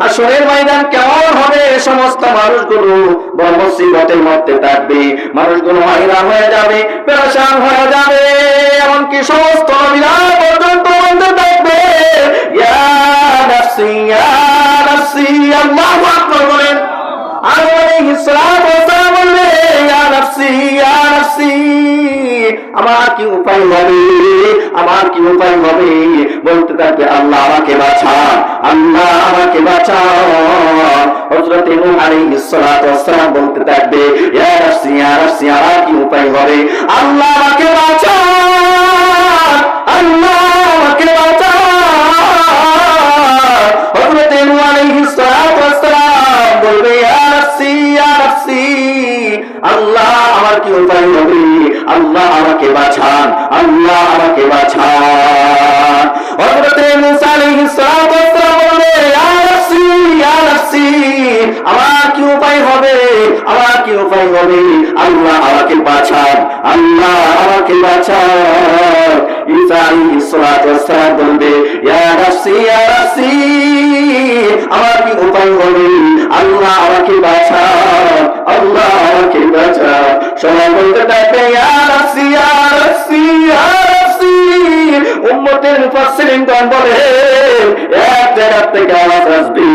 আসরের ময়দান কেমন হবে? সমস্ত মানুষগুলো বড় মুসিবতের মধ্যে থাকবে। মানুষগুলো হয়রান হয়ে যাবে, পেরেশান হয়ে যাবে। এমনকি সমস্ত নবীরা পর্যন্ত বলতে থাকবে। আমার কি উপায় হবে? আমার কি উপায় হবে? বলতে থাকবে, আল্লাহ আমাকে বাঁচান আল্লাহ আমাকে বাঁচান হযরত নূহ আলাইহিস সালাতু ওয়াস সালাম বলতে থাকবে, ইয়া নাফসি ইয়া নাফসি আমার কি উপায় হবে? আল্লাহ আমাকে বাঁচান আল্লাহ আমাকে বাঁচান হযরত নূহ আলাইহিস সালাতু বলবে, ইয়া নাফসি ইয়া আল্লাহ আমার কি উপায় হবে? আল্লাহ আমাকে বাঁচান, আল্লাহ আমাকে বাঁচান। আমার কি উপায় হবে। আল্লাহ আমাকে বাঁচান। আল্লাহ আমাকে বাঁচান। ঈসা বলবে উপায় হবে। আল্লাহ আমাকে বাঁচান। আল্লাহ আমাকে বাঁচান। সবাই বলতে থাকে ইয়া গণ বলে, এক জায়গা থেকে আওয়াজ আসবে।